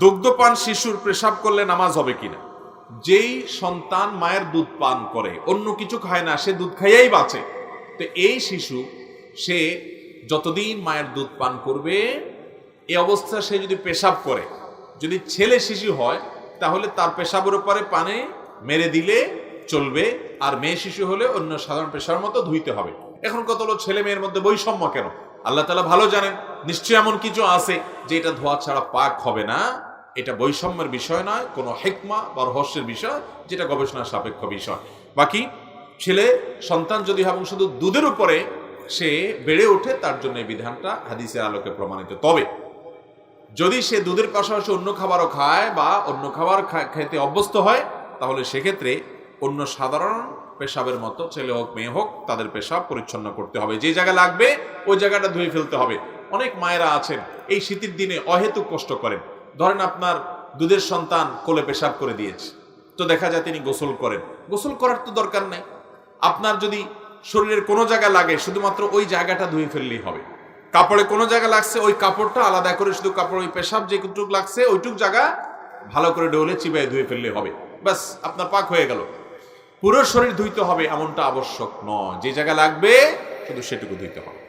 দুগ্ধপান শিশুর পেশাব করলে নামাজ হবে কিনা? যেই সন্তান মায়ের দুধ পান করে, অন্য কিছু খায় না, সে দুধ খাইয়াই বাঁচে। তো এই শিশু, সে যতদিন মায়ের দুধ পান করবে, এই অবস্থা সে যদি পেশাব করে, যদি ছেলে শিশু হয়, তাহলে তার পেশাবের উপরে পানে মেরে দিলে চলবে, আর মেয়ে শিশু হলে অন্য সাধারণ পেশার মতো ধুইতে হবে। এখন কত হলো ছেলে মেয়ের মধ্যে বৈষম্য কেন? আল্লাহ তালা ভালো জানেন। নিশ্চয়ই এমন কিছু আছে যে এটা ধোয়া ছাড়া পাক হবে না। এটা বৈষম্যের বিষয় নয়, কোনো হেকমা বা রহস্যের বিষয়, যেটা গবেষণার সাপেক্ষ বিষয়। বাকি ছেলে, সন্তান যদি হয় এবং শুধু দুধের উপরে সে বেড়ে ওঠে, তার জন্য এই বিধানটা হাদিসের আলোকে প্রমাণিত। তবে যদি সে দুধের পাশাপাশি অন্য খাবারও খায় বা অন্য খাবার খেতে অভ্যস্ত হয়, তাহলে সেক্ষেত্রে অন্য সাধারণ পেশাবের মতো, ছেলে হোক, মেয়ে হোক, তাদের পেশাব পরিচ্ছন্ন করতে হবে। যে জায়গা লাগবে, ওই জায়গাটা ধুয়ে ফেলতে হবে। অনেক মায়েরা আছেন, এই শীতের দিনে অহেতুক কষ্ট করেন। ধরেন আপনার দুধের সন্তান কোলে পেশাব করে দিয়েছে, তো দেখা যায় তিনি গোসল করেন। গোসল করার তো দরকার নেই। আপনার যদি শরীরের কোনো জায়গা লাগে, শুধুমাত্র ওই জায়গাটা ধুয়ে ফেললেই হবে। কাপড়ে কোনো জায়গা লাগছে, ওই কাপড়টা আলাদা করে শুধু কাপড়, ওই পেশাব যেটুক লাগছে, ওইটুক জায়গা ভালো করে ডোলে চিবাই ধুয়ে ফেললে হবে। ব্যাস, আপনার পাক হয়ে গেল। পুরো শরীর ধুইতে হবে এমনটা আবশ্যক নয়। যে জায়গা লাগবে, শুধু সেটুকু ধুইতে হবে।